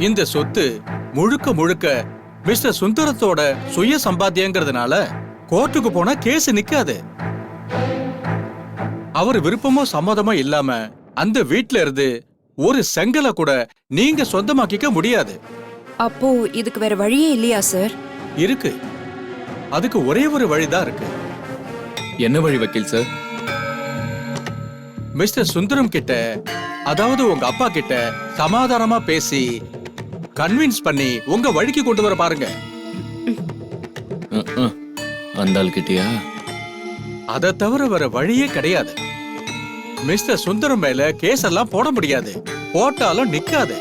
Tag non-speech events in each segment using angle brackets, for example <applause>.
இந்த சொத்து முழுக்க முழுக்க மிஸ்டர் சுந்தரத்தோட சுய சம்பாத்தியங்கிறதுனால கோர்ட்டுக்கு போனா கேஸ் நிக்காது. அவர் விருப்பமோ சம்மதமோ இல்லாம அந்த வீட்ல இருந்து ஒரு செங்கலை கூட நீங்க சொந்தமாக்கிக்க முடியாது. அப்போ இதுக்கு வேற வழியே இல்லையா சார்? இருக்கு. அதுக்கு ஒரே ஒரு வழிதான் இருக்கு. என்ன வழி வக்கீல் சார்? மிஸ்டர் சுந்தரம் கிட்ட அதாவது உங்க அப்பா கிட்ட சமாதானமா பேசி கன்வின்ஸ் பண்ணி உங்க வழிக்கு கொண்டு வர பாருங்க. அந்த கிட்டயா? அதை தவிர வேற வழியே கிடையாது. மிஸ்டர் சுந்தரம் மேல கேஸ் எல்லாம் போட முடியாது. போட்டாலும் நிக்காது.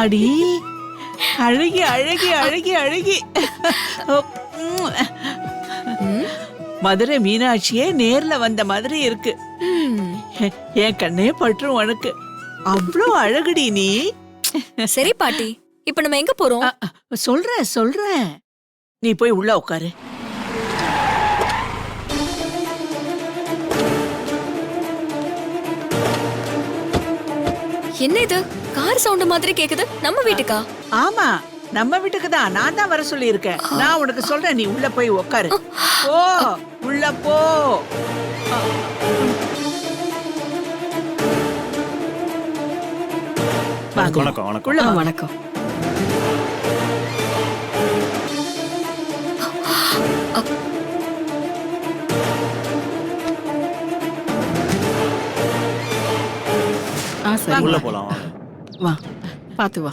அத்தாடி அழகி அழகி அழகி அழகி. மதுரை மீனாட்சியே நேர்ல வந்த மாதிரி இருக்கு. என் கண்ணே பற்றும் உனக்கு. அவ்வளோ அழகுடி நீ. சரி பாட்டி. இப்ப நம்ம எங்க போறோம்? சொல்றேன் சொல்றேன். நீ போய் உள்ள உட்காரு என்ன இது? கார் சவுண்ட் மாதிரி கேக்குது. நம்ம வீட்டுக்கா? ஆமா நம்ம வீட்டுக்கு தான். நான் தான் வர சொல்லியிருக்கேன். நான் உனக்கு சொல்றேன் நீ உள்ள போய் உட்காரு போ உள்ள போ. வாங்க. வணக்கம் வணக்கம். உள்ள. வணக்கம். ஆ சரி. உள்ள போலாம் வா பாத்து வா.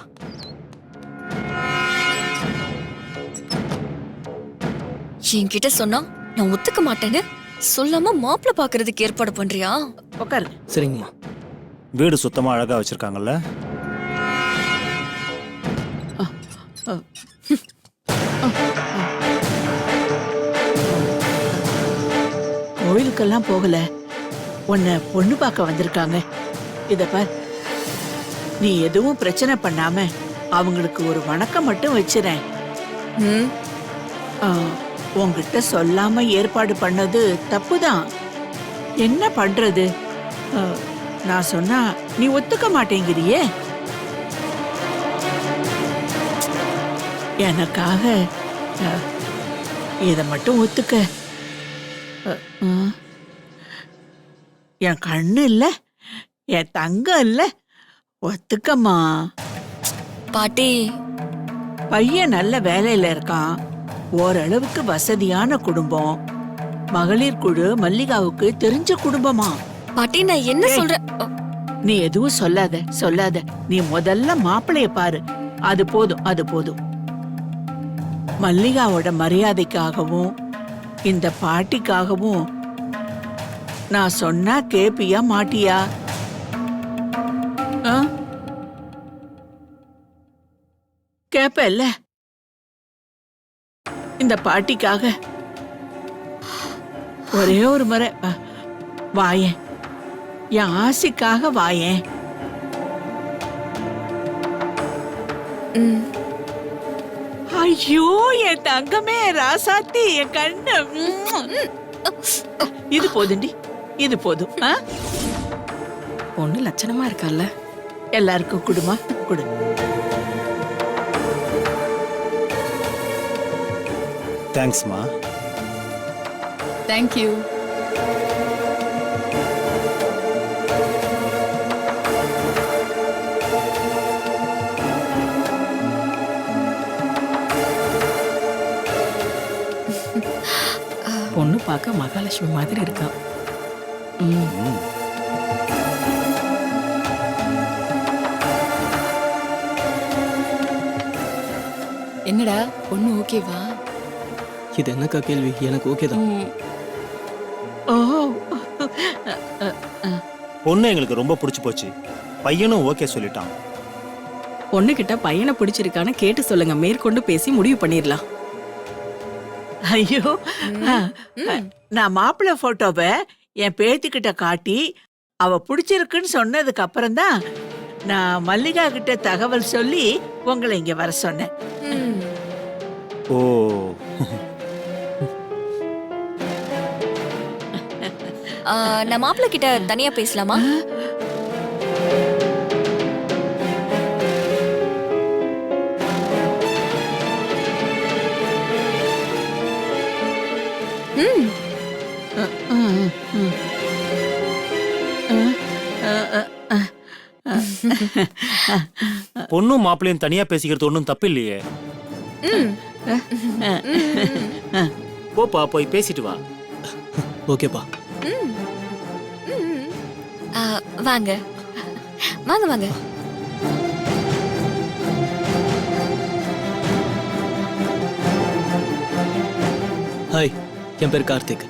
என்கிட்ட சொன்னா நான் ஒத்துக்க மாட்டேன்னு சொல்லாம மாப்பிள்ள பாக்குறதுக்கு ஏற்பாடு பண்றியா? உட்காரு சரிங்கம்மா. வீடு சுத்தமா அழகா வச்சிருக்காங்கல்ல? கோயிலுக்கெல்லாம் போகல. உன்னை பொண்ணு பார்க்க வந்திருக்காங்க. இத பார். நீ எதுவும் பிரச்சனை பண்ணாம அவங்களுக்கு ஒரு வணக்கம் மட்டும் வச்சிரேன் ம், ஆ, சொல்லாம ஏற்பாடு பண்ணது தப்புதான். என்ன பண்றது? ஆ, நான் சொன்னா நீ ஒத்துக்க மாட்டேங்கிறியே? எனக்காக ஆ, இத மட்டும் ஒத்துக்க. என் கண்ணு இல்ல என் தங்கம் இல்லை. ஒத்துக்கம்மா. பாட்டி. பையன் நல்ல வேலையில இருக்கான். ஓரளவுக்கு வசதியான குடும்பம். மகளிர் குழு மல்லிகாவுக்கு தெரிஞ்ச குடும்பமா? பாட்டி நான் என்ன அ, நீ எதுவும் சொல்லாத சொல்லாத. நீ முதல்ல மாப்பிளைய பாரு. அது போதும் அது போதும். மல்லிகாவோட மரியாதைக்காகவும் இந்த பாட்டிக்காகவும் நான் சொன்னா கேப்பியா மாட்டியா? கேப்பல்ல இந்த பாட்டிக்காக. ஒரே ஒரு முறை வாயேன். என் ஆசைக்காக வாயேன். ஐயோ என் தங்கமே ராசாத்தி என் கண்ணு. இது போதுண்டி இது போதும்? பொண்ணு லட்சணமா இருக்கல்ல. எல்லாருக்கும் குடுமா குடு. தேங்க்ஸ்மா தேங்க்யூ பொண்ணு பார்க்க மகாலட்சுமி மாதிரி இருக்கான் ம். ம். என்னடா பொண்ணு ஓகேவா இது என்னக்கா கேள்வி எனக்கு ஓகே தான் ஓ பொண்ணு எங்களுக்கு ரொம்ப பிடிச்சு போச்சு. பையனும் ஓகே சொல்லிட்டான். பொண்ணுகிட்ட பையனை பிடிச்சிருக்கான்னு கேட்டு சொல்லுங்க. மேற்கொண்டு பேசி முடிவு பண்ணிடலாம் ஐயோ. நான் மாப்பிள்ளை போட்டோவை என் பேத்திக்கிட்ட காட்டி அவ பிடிச்சிருக்குன்னு சொன்னதுக்கு அப்புறம் தான் நான் மல்லிகா கிட்ட தகவல் சொல்லி உங்களை இங்க வர சொன்னேன். ஓ. நான் மாப்பிள்ள கிட்ட தனியா பேசலாமா? ம். பொண்ணும் மாப்பிள்ளையும் தனியா பேசிக்கிறது ஒன்றும் தப்பு இல்லையே ம் போப்பா போய் பேசிட்டு வா. ஓகேப்பா. வாங்க. வாங்க வாங்க. ஹாய் என் பேர் கார்த்திக்.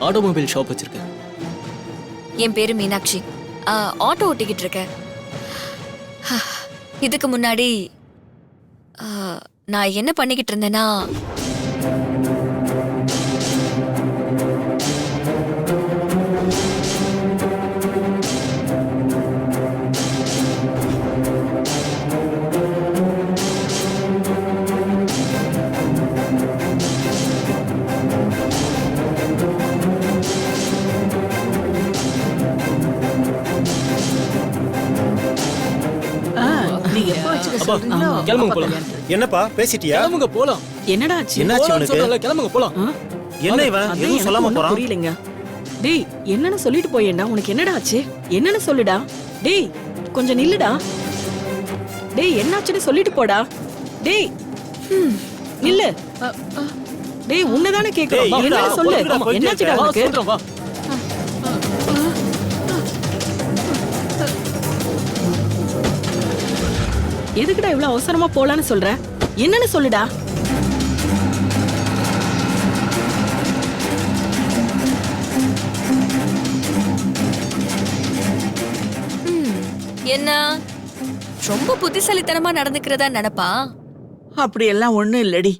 ஆட்டோமொபைல் ஷாப் வச்சிருக்கேன். என் பேரு மீனாட்சி. ஆ, ஆட்டோ ஓட்டிக்கிட்டு இருக்கேன். இதுக்கு முன்னாடி நான் என்ன பண்ணிக்கிட்டு இருந்தேன்னா கிளம்புங்க போலாம். என்னப்பா பேசிட்டியா? கிளம்புங்க போலாம். என்னடா ஆச்சு? என்னாச்சு சொல்றேன்ல, கிளம்புங்க போலாம்? என்ன இவன்? எதுவும் சொல்லாம போறான்? புரியலைங்க. டேய் என்னன்னு சொல்லிட்டு போயேன்டா. உனக்கு என்னடா ஆச்சு? என்னன்னு சொல்லுடா. டேய் கொஞ்சம் நில்லுடா. டேய் என்னாச்சுன்னு சொல்லிட்டு போடா. டேய் ம், நில்லு. டேய் உன்னதானே கேக்குறோம். டேய், இருடா, என்னன்னு சொல்லு. என்னாச்சுடா வா, உனக்கு எதுக்குடா இவ்வளவு அவசரமா போலான்னு சொல்ற? என்னன்னு சொல்லுடா. என்ன? ரொம்ப புத்திசாலித்தனமா நடந்துக்கிறதா நினைப்பா? அப்படியெல்லாம் ஒண்ணும் இல்லடி.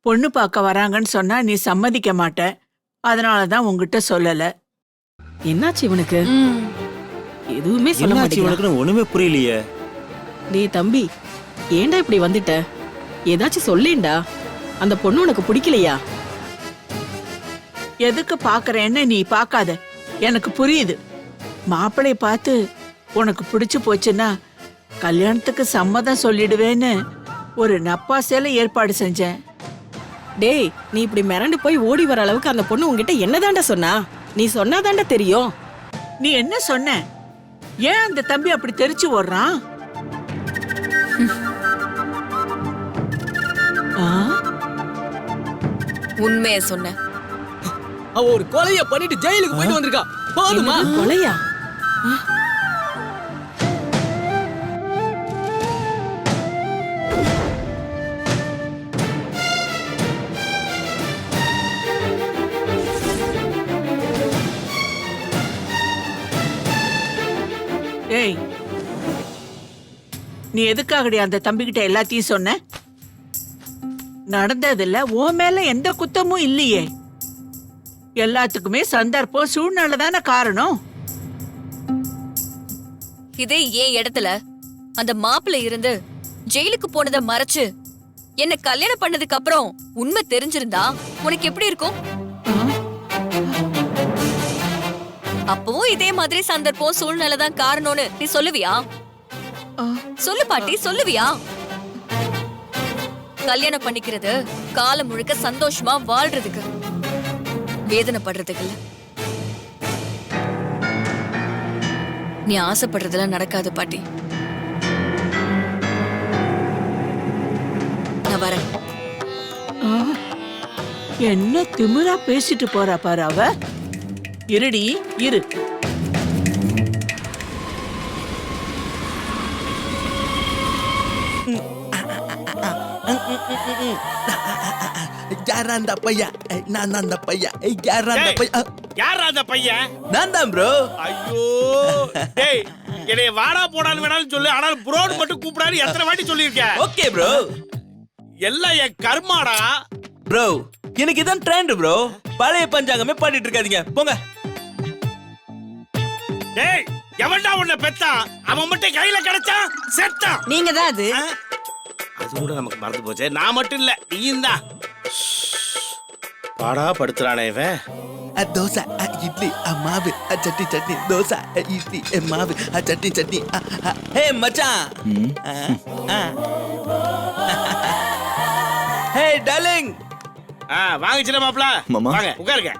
பொண்ணு பார்க்க வராங்கன்னு சொன்னா நீ சம்மதிக்க மாட்ட. அதனாலதான் உங்ககிட்ட சொல்லல. என்னாச்சு இவனுக்கு? எதுவுமே சொல்ல இவனுக்குன்னு ஒண்ணுமே புரியலையே. டேய் தம்பி ஏன்டா இப்படி வந்துட்ட? ஏதாச்சும் சொல்லேன்டா. அந்த பொண்ணு உனக்கு பிடிக்கலையா? எதுக்கு பாக்குறேன்னு நீ பார்க்காத எனக்கு புரியுது. மாப்பிளைய பார்த்து உனக்கு பிடிச்சு போச்சுன்னா கல்யாணத்துக்கு சம்மதம் சொல்லிடுவேன்னு ஒரு நப்பாசையில ஏற்பாடு செஞ்சேன். டேய் நீ இப்படி மிரண்டு போய் ஓடி வர அளவுக்கு அந்த பொண்ணு உன்கிட்ட என்னதான்டா சொன்னா? நீ சொன்னாதான்டா தெரியும். நீ என்ன சொன்ன? ஏன் அந்த தம்பி அப்படி தெரிச்சு ஓடுறான்? உண்மைய சொன்னேன் அவ ஒரு கொலைய பண்ணிட்டு ஜெயிலுக்கு போயிட்டு வந்திருக்கா. போதுமா? கொலையா? ஏய் நீ எதுக்காகடி அந்த தம்பிக்கிட்ட எல்லாத்தையும் சொன்ன? நடந்ததில்ல. உன் மேல எந்த குத்தமும் இல்லையே. எல்லாத்துக்குமே சந்தர்ப்பம் சூழ்நிலை தானே காரணம்? இதே ஏன் இடத்துல அந்த மாப்பிள்ளை இருந்து ஜெயிலுக்கு போனதை மறைச்சு என்ன கல்யாணம் பண்ணதுக்கு அப்புறம் உண்மை தெரிஞ்சிருந்தா உனக்கு எப்படி இருக்கும்? அப்பவும் இதே மாதிரி சந்தர்ப்பம் சூழ்நிலை தான் காரணம்னு நீ சொல்லுவியா? சொல்லு பாட்டி சொல்லுவியா? கல்யாணம் பண்ணிக்கிறது காலம் முழுக்க சந்தோஷமா வாழ்றதுக்கு. வேதனைப்படுறதுக்கு இல்ல. நீ ஆசைப்படுறதெல்லாம் நடக்காது பாட்டி. நான் வரேன். என்ன திமிரா பேசிட்டு போறா பாரு அவ. இருடி இரு. யாரா அந்த பையா நான் தான் அந்த பையா. யாரா அந்த பையா? யார் அந்த பையன் நான் தான் ப்ரோ ஐயோ டேய் என்னைய வாடா போடான்னு வேணாலும் சொல்லு ஆனால் ப்ரோன்னு மட்டும் கூப்பிடாரு எத்தனை வாட்டி சொல்லியிருக்கேன். ஓகே ப்ரோ எல்லாம் என் கர்மாடா. ப்ரோ எனக்கு இதான் ட்ரெண்ட் ப்ரோ பழைய பஞ்சாங்கமே பாடிட்டு இருக்காதீங்க. போங்க. டேய் எவன்டா உன்னை பெத்தான் அவன் மட்டும் கையில கிடைச்சான் செத்தான் நீங்க தான் அது? அது கூட நமக்கு மறந்து போச்சே. நான் மட்டும் இல்ல நீயும் தான். பாடா படுத்துறானே இவன். அ, தோசை இட்லி மாவு சட்னி சட்னி தோசை இட்லி மாவு சட்னி சட்னி. ஹே மச்சான். ஹே டார்லிங். ஆ வாங்க சின்ன மாப்பிள மாமா. வாங்க உட்காருங்க.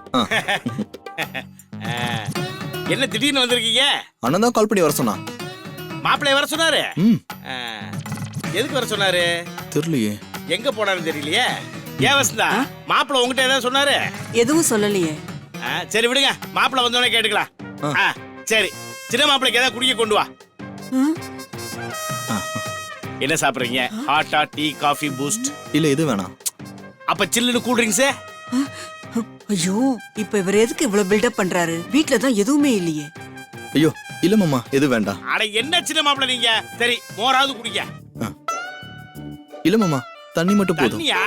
என்ன திடீர்னு வந்திருக்கீங்க? அண்ணன் தான் கால் பண்ணி வர சொன்னா மாப்பிள்ளைய வர சொன்னாரு? ம். ஆ, எதுக்கு வர சொன்னாரு? தெரியலையே. எங்க போனாருன்னு தெரியலையே? ஏன் வசந்தா மாப்பிள்ளை உங்ககிட்ட ஏதாவது சொன்னாரு? எதுவும் சொல்லலையே. சரி விடுங்க. மாப்பிள்ளை வந்தோடனே கேட்டுக்கலாம் ஆ, சரி. சின்ன மாப்பிள்ளைக்கு ஏதாவது குடிக்க கொண்டு வா. என்ன சாப்பிடுறீங்க? ஹாட்டா டீ காஃபி பூஸ்ட் இல்ல இது வேணாம். அப்ப சில்லுன்னு கூல் ட்ரிங்க்ஸ் ஐயோ இப்ப இவர் எதுக்கு இவ்வளவு பில்டப் பண்றாரு? வீட்ல தான் எதுவுமே இல்லையே. ஐயோ இல்ல மாமா எது வேண்டாம். அட என்ன சின்ன மாப்பிள்ளை நீங்க? சரி மோராவது குடிங்க. இல்ல மாமா தண்ணி மட்டும் போதும். தண்ணியா?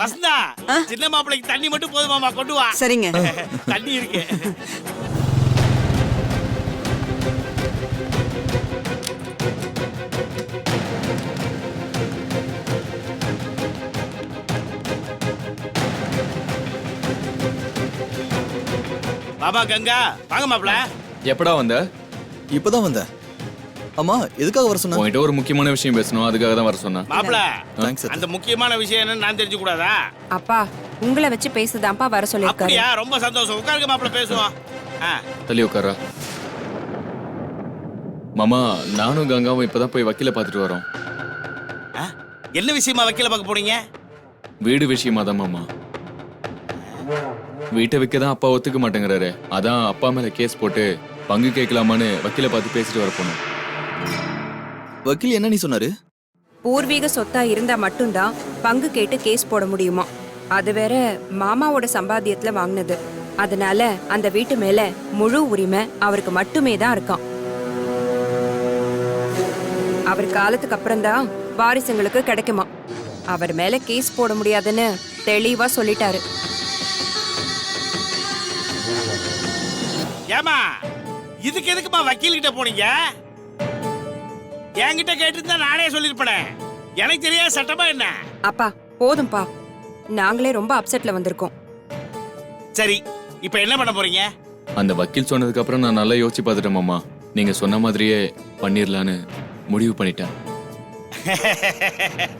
வசந்தா சின்ன மாப்பிள்ளைக்கு தண்ணி மட்டும் போதுமாமா கொண்டு வா. சரிங்க. <laughs> தண்ணி இருக்கு. பாபா கங்கா வாங்க மாப்பிள்ள. எப்படா வந்த? இப்பதான் வந்தேன் அம்மா எதுக்காக வர சொன்ன? உன்கிட்ட ஒரு முக்கியமான விஷயம் பேசணும் அதுக்காக தான் வர சொன்னேன். மாப்பிள்ள தேங்க்ஸ் அந்த முக்கியமான விஷயம் என்னன்னு நான் தெரிஞ்சு கூடாதா அப்பா உங்களை வச்சு பேசுதான்ப்பா வர சொல்லியிருக்காரு. அப்படியா? ரொம்ப சந்தோஷம். உட்காருங்க மாப்பிள்ள பேசுவோம். ஆ, தள்ளி உட்காரா? மாமா நானும் கங்காவும் இப்பதான் போய் வக்கீல பார்த்துட்டு வரோம். ஆ, என்ன விஷயமா வக்கீல பார்க்க போறீங்க? வீடு விஷயமா தான் மாமா. வீட்டை விற்க தான் அப்பா ஒத்துக்க மாட்டேங்கிறாரு. அதான் அப்பா மேல கேஸ் போட்டு பங்கு கேட்கலாமான்னு வக்கீல பார்த்து பேசிட்டு வர போனோம். வக்கீல் என்ன நீ சொன்னாரு? பூர்வீக சொத்தா இருந்தா மட்டும்தான் பங்கு கேட்டு கேஸ் போட முடியுமா? அது வேற மாமாவோட சம்பாத்தியத்துல வாங்கினது. அதனால அந்த வீட்டு மேல முழு உரிமை அவருக்கு மட்டுமே தான் இருக்கான் அவர் காலத்துக்கு அப்புறம்தான் வாரிசுங்களுக்கு கிடைக்குமா? அவர் மேல கேஸ் போட முடியாதுன்னு தெளிவா சொல்லிட்டாரு. ஏமா இதுக்கு எதுக்குமா வக்கீல் கிட்ட போனீங்க? என்கிட்ட கேட்டிருந்தா நானே சொல்லிருப்பேனே எனக்கு தெரியாத சட்டமா என்ன? அப்பா போதும்பா. நாங்களே ரொம்ப அப்செட்ல வந்திருக்கோம். சரி இப்ப என்ன பண்ண போறீங்க? அந்த வக்கீல் சொன்னதுக்கு அப்புறம் நான் நல்லா யோசிச்சு பார்த்துட்டேன் மாமா. நீங்க சொன்ன மாதிரியே பண்ணிடலான்னு முடிவு பண்ணிட்டேன். <laughs>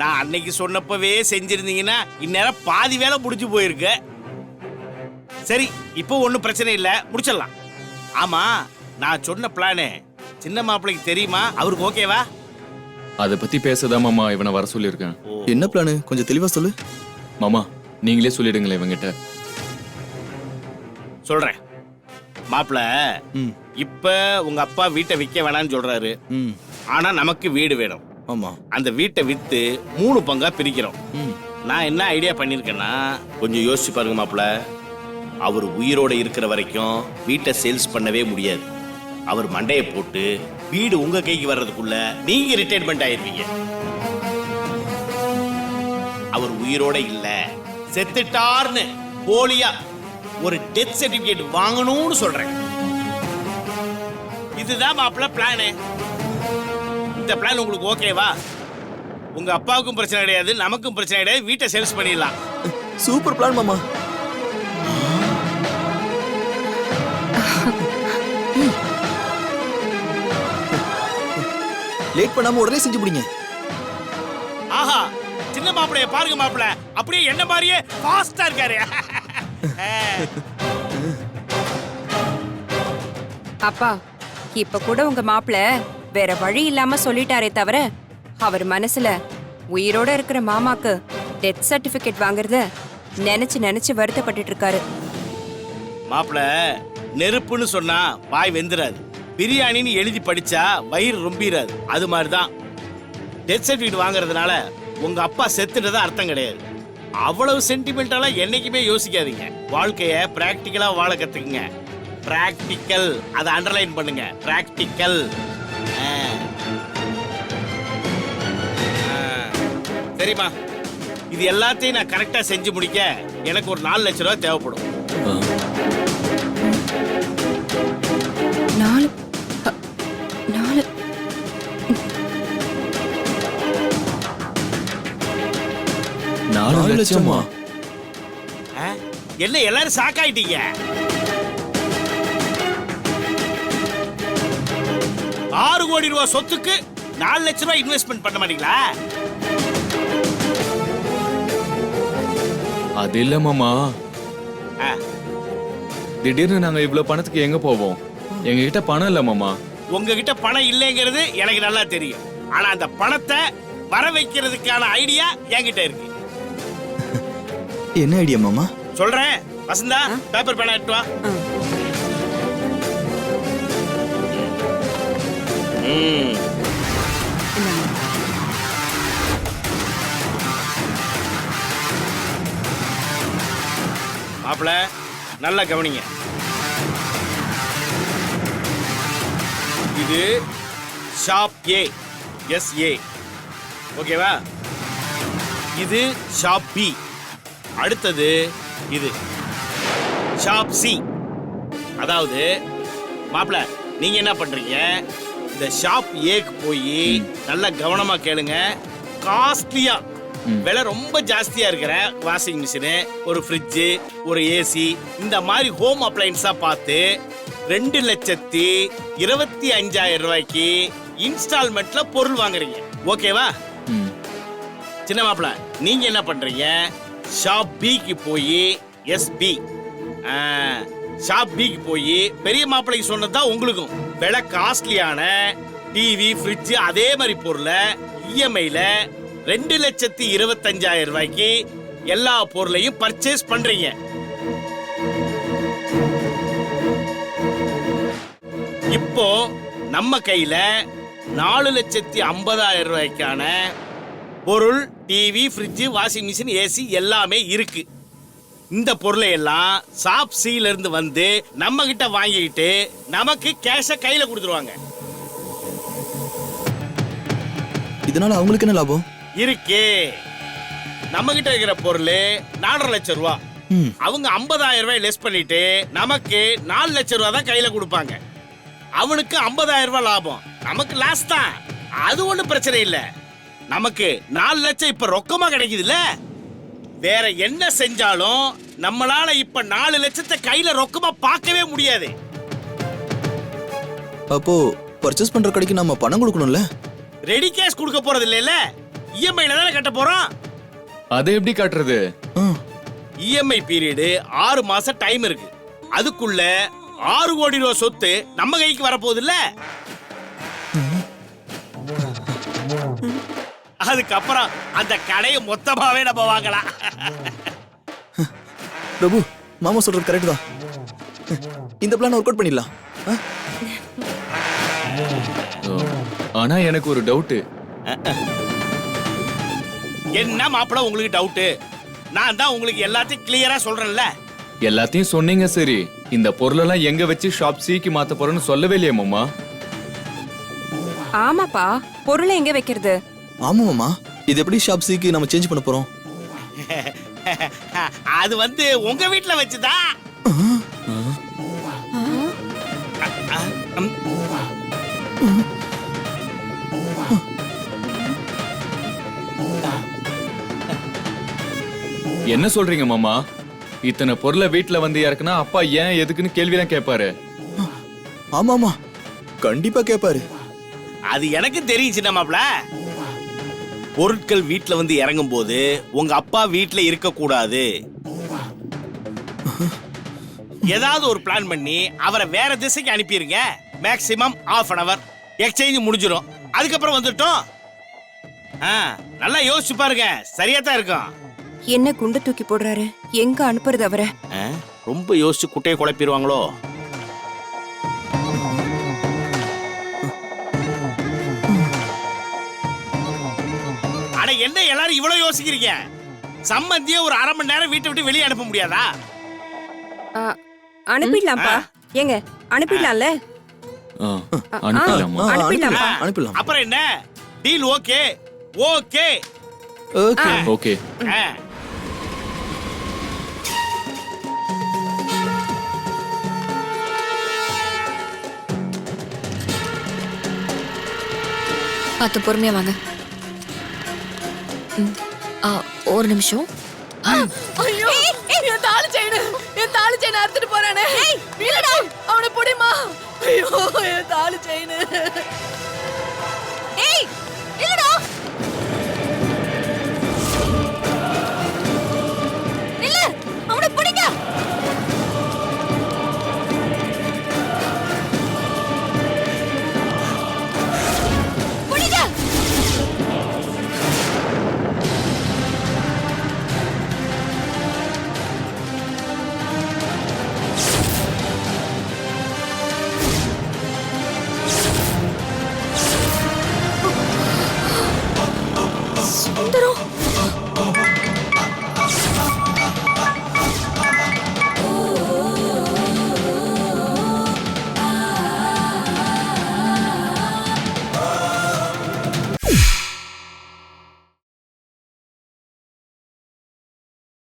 நான் அன்னைக்கு சொன்னப்பவே செஞ்சிருந்தீங்கன்னா இந்நேரம் பாதி வேலை முடிஞ்சு போயிருக்கு. சரி இப்போ ஒன்றும் பிரச்சனை இல்லை. முடிச்சிடலாம். ஆமா நான் சொன்ன பிளானு சின்ன மாப்பிள்ளைக்கு தெரியுமா? அவருக்கு ஓகேவா? அதை பத்தி பேசதான் மாமா இவனை வர சொல்லியிருக்கேன். என்ன பிளானு கொஞ்சம் தெளிவா சொல்லு. மாமா நீங்களே சொல்லிடுங்களேன் இவங்கிட்ட. சொல்றேன். மாப்பிள்ள ம். இப்ப உங்க அப்பா வீட்டை விற்க வேணாம்னு சொல்றாரு. ம். ஆனா நமக்கு வீடு வேணும். ஆமா. அந்த வீட்டை வித்து மூணு பங்கா பிரிக்கிறோம். ம். நான் என்ன ஐடியா பண்ணிருக்கேன்னா கொஞ்சம் யோசிச்சு பாருங்க மாப்பிள்ள. அவர் உயிரோட இருக்கிற வரைக்கும் வீட்டை சேல்ஸ் பண்ணவே முடியாது. அவர் மண்டையை போட்டு வீடு உங்க கைக்கு வர்றதுக்குள்ள நீங்க ரிட்டையர்மெண்ட் ஆயிருவீங்க அவர் உயிரோட இல்ல. செத்துட்டார்னு போலியா ஒரு டெத் சர்டிபிகேட் வாங்கணும்னு சொல்றேன். இதுதான் மாப்பிள்ள பிளானு இந்த பிளான் உங்களுக்கு ஓகேவா உங்க அப்பாவுக்கும் பிரச்சனை கிடையாது நமக்கும் பிரச்சனை கிடையாது வீட்டை சேல்ஸ் பண்ணிடலாம். சூப்பர் பிளான் மாமா. லேட் பண்ணாம உடனே செஞ்சு பிடிங்க. ஆஹா சின்ன மாப்பிளைய பாருங்க மாப்பிள அப்படியே என்ன மாதிரியே ஃபாஸ்டா இருக்காரு. அப்பா இப்ப கூட உங்க மாப்பிள வேற வழி இல்லாம சொல்லிட்டாரே தவிர அவர் மனசுல உயிரோட இருக்கிற மாமாக்கு டெத் சர்டிபிகேட் வாங்குறத நினைச்சு நினைச்சு வருத்தப்பட்டுட்டு இருக்காரு. மாப்பிள நெருப்புன்னு சொன்னா வாய் வெந்துராது. பிரியாணின்னு எழுதி படிச்சா வயிறு ரொம்பிடாது அது மாதிரி தான் டெத் சர்டிஃபிகேட் வாங்குறதுனால உங்க அப்பா செத்துன்றதா அர்த்தம் கிடையாது. அவ்வளவு சென்டிமெண்டலா என்னைக்குமே யோசிக்காதீங்க. வாழ்க்கைய பிராக்டிக்கலா வாழ கத்துக்குங்க. பிராக்டிக்கல் அதை அண்டர்லைன் பண்ணுங்க. பிராக்டிக்கல் சரிம்மா. இது எல்லாத்தையும் நான் கரெக்டா செஞ்சு முடிக்க எனக்கு ஒரு நாலு லட்ச ரூபா தேவைப்படும். லட்சமா? என்ன எல்லாரும் சாக்காயிட்டீங்க ஆறு கோடி ரூபாய் சொத்துக்கு நாலு லட்ச ரூபாய் இன்வெஸ்ட்மெண்ட் பண்ண மாட்டீங்களா? அது இல்ல மாமா. திடீர்னு நாங்க இவ்வளவு பணத்துக்கு எங்க போவோம்? எங்க கிட்ட பணம் இல்ல மாமா. உங்ககிட்ட பணம் இல்லைங்கிறது எனக்கு நல்லா தெரியும். ஆனா அந்த பணத்தை வர வைக்கிறதுக்கான ஐடியா என்கிட்ட இருக்கு. என்ன ஐடியா மாமா? சொல்றேன். வசந்தா பேப்பர் பேனா எடுத்து வா. நல்லா கவனிங்க. இது ஷாப் ஏ எஸ் ஏ ஓகேவா இது ஷாப் பி அடுத்தது இது. ஷாப் சி அதாவது மாப்பிள நீங்க என்ன பண்றீங்க? இந்த ஷாப் ஏக்கு போய் நல்லா கவனமா கேளுங்க. காஸ்ட்லியா விலை ரொம்ப ஜாஸ்தியா இருக்கிற வாஷிங் மிஷினு ஒரு ஃப்ரிட்ஜு ஒரு ஏசி இந்த மாதிரி ஹோம் அப்ளைன்ஸா பார்த்து ரெண்டு லட்சத்தி இருபத்தி அஞ்சாயிரம் ரூபாய்க்கு இன்ஸ்டால்மெண்ட்ல பொருள் வாங்குறீங்க. ஓகேவா. சின்ன மாப்பிள நீங்க என்ன பண்றீங்க? ஷாப் பிக்கு போய் எஸ்பி ஷாப் பிக்கு போய் பெரிய மாப்பிள்ளைக்கு சொன்னதுதான் உங்களுக்கும். விலை காஸ்ட்லியான டிவி ஃப்ரிட்ஜ் அதே மாதிரி பொருளை இஎம்ஐல ரெண்டு லட்சத்தி இருபத்தஞ்சாயிரம் ரூபாய்க்கு எல்லா பொருளையும் பர்ச்சேஸ் பண்றீங்க. இப்போ நம்ம கையில நாலு லட்சத்தி ஐம்பதாயிரம் ரூபாய்க்கான பொருள் TV fridge washing machine AC எல்லாமே இருக்கு. இந்த பொருளை எல்லாம் ஷாப் சில இருந்து வந்து நம்ம கிட்ட வாங்கிக்கிட்டு நமக்கு கேஷ கையில கொடுத்துருவாங்க. இதனால அவங்களுக்கு என்ன லாபம்? இருக்கே. நம்ம கிட்ட இருக்கிற பொருள் நாலரை லட்சம் ரூபா. அவங்க ஐம்பதாயிரம் ரூபாய் லெஸ் பண்ணிட்டு நமக்கு நாலு லட்சம் ரூபாய் தான் கையில கொடுப்பாங்க. அவனுக்கு ஐம்பதாயிரம் ரூபாய் லாபம். நமக்கு லாஸ் தான். அது ஒண்ணும் பிரச்சனை இல்ல. நமக்கு நாலு லட்சம் இப்ப ரொக்கமா கிடைக்குதுல்ல? வேற என்ன செஞ்சாலும் நம்மளால இப்ப நாலு லட்சத்தை கையில ரொக்கமா பார்க்கவே முடியாது. அப்போ பர்ச்சேஸ் பண்ற கடைக்கு நம்ம பணம் கொடுக்கணும்ல? ரெடி கேஷ் கொடுக்க போறது இல்லைல்ல? இஎம்ஐல தானே கட்ட போறோம்? அதை எப்படி காட்டுறது? இஎம்ஐ பீரியடு ஆறு மாசம் டைம் இருக்கு. அதுக்குள்ள ஆறு கோடி ரூபாய் சொத்து நம்ம கைக்கு வரப்போகுது இல்ல? அதுக்கப்புறம் அந்த கடையை மொத்தமாவே நம்ம வாங்கலாம். பிரபு மாமா சொல்றது கரெக்ட் தான். இந்த பிளான் ஒர்க் அவுட் பண்ணிடலாம். ஆனா எனக்கு ஒரு டவுட்டு என்ன மாப்பிள உங்களுக்கு டவுட்டு நான் தான் உங்களுக்கு எல்லாத்தையும் கிளியரா சொல்றேன்ல. எல்லாத்தையும் சொன்னீங்க சரி. இந்த பொருளெல்லாம் எங்க வச்சு ஷாப் சிக்கு மாத்த போறேன்னு சொல்லவே இல்லையே மாமா. ஆமாப்பா பொருளை எங்க வைக்கிறது? ஆமா மாமா. இது எப்படி ஷாப் சிக்கு நம்ம சேஞ்ச் பண்ண போறோம்? <laughs> அது வந்து உங்க வீட்ல வச்சுதான். என்ன சொல்றீங்க மாமா? இத்தனை பொருளை வீட்ல வந்து இறக்குனா அப்பா ஏன் எதுக்குன்னு கேள்விலாம் கேட்பாரு. ஆமா ஆமா கண்டிப்பா கேட்பாரு. அது எனக்கு தெரியும் சின்ன மாப்ள பொருட்கள் வீட்ல வந்து இறங்கும் போது உங்க அப்பா வீட்ல இருக்க கூடாது ஏதாவது ஒரு பிளான் பண்ணி அவரை வேற திசைக்கு அனுப்பிடுங்க maximum half an hour exchange முடிஞ்சிடும் அதுக்கப்புறம் வந்துட்டோம். ஆ, நல்லா யோசிச்சு பாருங்க. சரியா தான் இருக்கும். என்ன குண்டு தூக்கி போடுறாரு? எங்க அனுப்புறது அவரை? ரொம்ப யோசிச்சு குட்டையை குழப்பிடுவாங்களோ? என்ன எல்லாரும் இவ்வளவு யோசிக்கிறீங்க? சம்மந்தியை ஒரு அரை மணி நேரம் வீட்டை விட்டு வெளியே அனுப்ப முடியாதா? ஆ, அனுப்பிடலாம்ப்பா. ஏங்க அனுப்பிடலாம்ல? ஆ, அனுப்பிடலாமா? ஆ, அனுப்பிடலாமா? அனுப்பிடலாம் அப்புறம் என்ன? Deal okay okay. Okay. Okay. பார்த்து பொறுமையா வாங்க. ஒரு நிமிஷம். ஐயோ. என் தாலி செயின் என் தாலி செயின் அறுத்துட்டு போறானே. அவனை புடிமா. ஐயோ என் தாலி செயின்